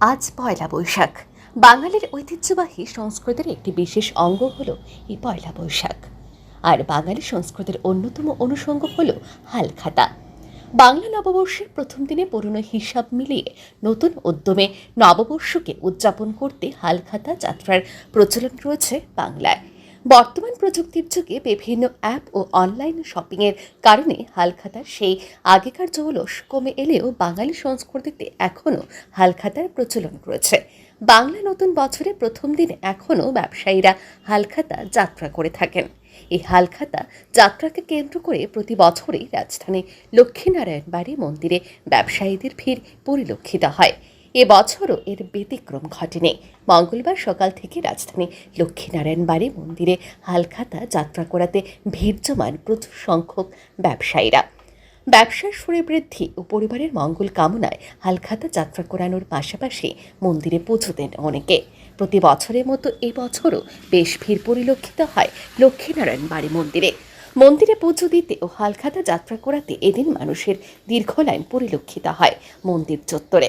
আজ পয়লা বৈশাখ। বাঙালির ঐতিহ্যবাহী সংস্কৃতির একটি বিশেষ অঙ্গ হলো এই পয়লা বৈশাখ। আর বাঙালি সংস্কৃতির অন্যতম অনুষঙ্গ হলো হালখাতা। বাংলা নববর্ষের প্রথম দিনে পুরনো হিসাব মিলিয়ে নতুন উদ্যমে নববর্ষকে উদযাপন করতে হালখাতা যাত্রার প্রচলন রয়েছে বাংলায়। বর্তমান প্রযুক্তির যুগে বিভিন্ন অ্যাপ ও অনলাইন শপিংয়ের কারণে হালখাতার সেই আগেকার জৌলস কমে এলেও বাঙালি সংস্কৃতিতে এখনও হালখাতার প্রচলন রয়েছে। বাংলা নতুন বছরের প্রথম দিনে এখনও ব্যবসায়ীরা হালখাতা যাত্রা করে থাকেন। এই হালখাতা যাত্রাকে কেন্দ্র করে প্রতি বছরই রাজধানী লক্ষ্মীনারায়ণ বাড়ি মন্দিরে ব্যবসায়ীদের ভিড় পরিলক্ষিত হয়। এবছরও এর ব্যতিক্রম ঘটেনি। মঙ্গলবার সকাল থেকে রাজধানী লক্ষ্মীনারায়ণ বাড়ি মন্দিরে হালখাতা যাত্রা করাতে ভিড় জমান প্রচুর সংখ্যক ব্যবসায়ীরা। ব্যবসার সুরে বৃদ্ধি ও পরিবারের মঙ্গল কামনায় হালখাতা যাত্রা করানোর পাশাপাশি মন্দিরে পুজো দেন অনেকে। প্রতি বছরের মতো এবছরও বেশ ভিড় পরিলক্ষিত হয় লক্ষ্মীনারায়ণ বাড়ি মন্দিরে। মন্দিরে পুজো দিতে ও হালখাতা যাত্রা করাতে এদিন মানুষের দীর্ঘ লাইন পরিলক্ষিত হয় মন্দির চত্বরে।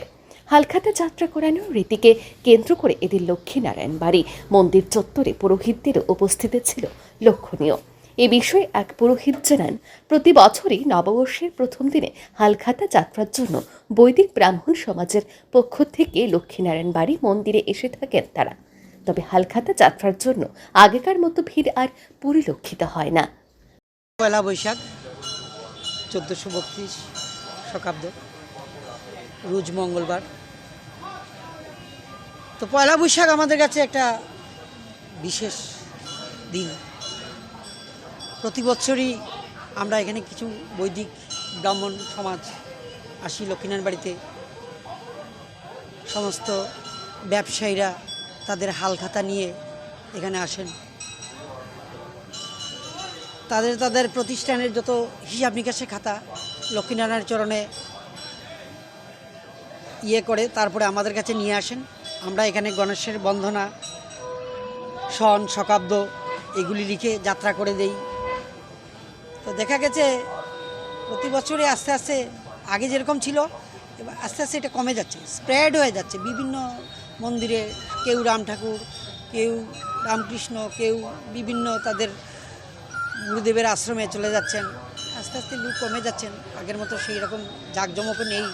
হালখাতা যাত্রা করানোর রীতিকে কেন্দ্র করে এদিন লক্ষ্মীনারায়ণ বাড়ি মন্দির চত্বরে পুরোহিতদেরও উপস্থিতি ছিল লক্ষণীয়। এ বিষয়ে এক পুরোহিত জানান, প্রতি বছরই নববর্ষের প্রথম দিনে হালখাতা যাত্রার জন্য বৈদিক ব্রাহ্মণ সমাজের পক্ষ থেকে লক্ষ্মীনারায়ণ বাড়ি মন্দিরে এসে থাকেন তারা। তবে হালখাতা যাত্রার জন্য আগেকার মতো ভিড় আর পরিলক্ষিত হয় না। পয়লা বৈশাখ, চোদ্দোশো বত্রিশ শকাব্দ, রোজ মঙ্গলবার। তো পয়লা বৈশাখ আমাদের কাছে একটা বিশেষ দিন। প্রতি বছরই আমরা এখানে কিছু বৈদিক ব্রাহ্মণ সমাজ আসি লক্ষ্মীনারায়ণ বাড়িতে। সমস্ত ব্যবসায়ীরা তাদের হালখাতা নিয়ে এখানে আসেন। তাদের তাদের প্রতিষ্ঠানের যত হিসাব নিকাশে খাতা লক্ষ্মীনারায়ণের চরণে ইয়ে করে তারপরে আমাদের কাছে নিয়ে আসেন। আমরা এখানে গণেশের বন্দনা সন শকাব্দ, এগুলি লিখে যাত্রা করে দেই। তো দেখা গেছে, প্রতি বছরে আস্তে আস্তে, আগে যেরকম ছিল, এবার আস্তে আস্তে এটা কমে যাচ্ছে, স্প্রেড হয়ে যাচ্ছে। বিভিন্ন মন্দিরে কেউ রাম ঠাকুর, কেউ রামকৃষ্ণ, কেউ বিভিন্ন তাদের গুরুদেবের আশ্রমে চলে যাচ্ছেন। আস্তে আস্তে লোক কমে যাচ্ছেন, আগের মতো সেই রকম জাঁকজমকও নেই।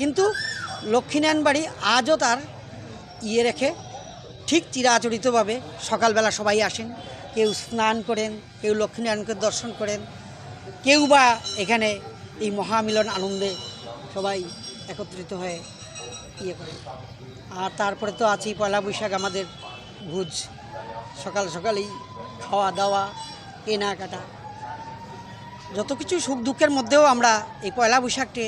কিন্তু লক্ষ্মীনারায়ণ বাড়ি আজও তার ইয়ে রেখে ঠিক চিরাচরিতভাবে সকালবেলা সবাই আসেন, কেউ স্নান করেন, কেউ লক্ষ্মীনারায়ণকে দর্শন করেন, কেউ বা এখানে এই মহামিলন আনন্দে সবাই একত্রিত হয়ে ইয়ে করেন। আর তারপরে তো আছেই পয়লা বৈশাখ আমাদের ভোজ। সকাল সকালেই খাওয়া দাওয়া, কেনাকাটা। যত কিছু সুখ দুঃখের মধ্যেও আমরা এই পয়লা বৈশাখকে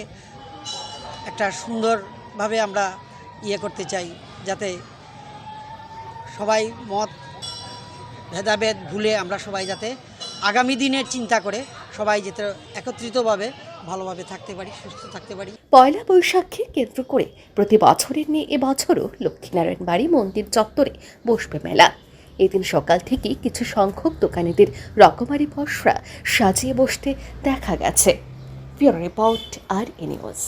একটা সুন্দরভাবে আমরা ইয়ে করতে চাই। যাতে সবাই মত, ভেদাভেদ ভুলে আমরা সবাই যাতে আগামী দিনের চিন্তা করে সবাই যেতে একত্রিতভাবে, ভালোভাবে থাকতে পারি, সুস্থ থাকতে পারি। পয়লা বৈশাখকে কেন্দ্র করে প্রতি বছরের নিয়ে এবছরও লক্ষ্মীনারায়ণ বাড়ি মন্দির চত্বরে বসবে মেলা। এদিন সকাল থেকেই কিছু সংখ্যক দোকানিদের রকমারি পসরা সাজিয়ে বসতে দেখা গেছে। ব্যুরো রিপোর্ট আর এনিউজ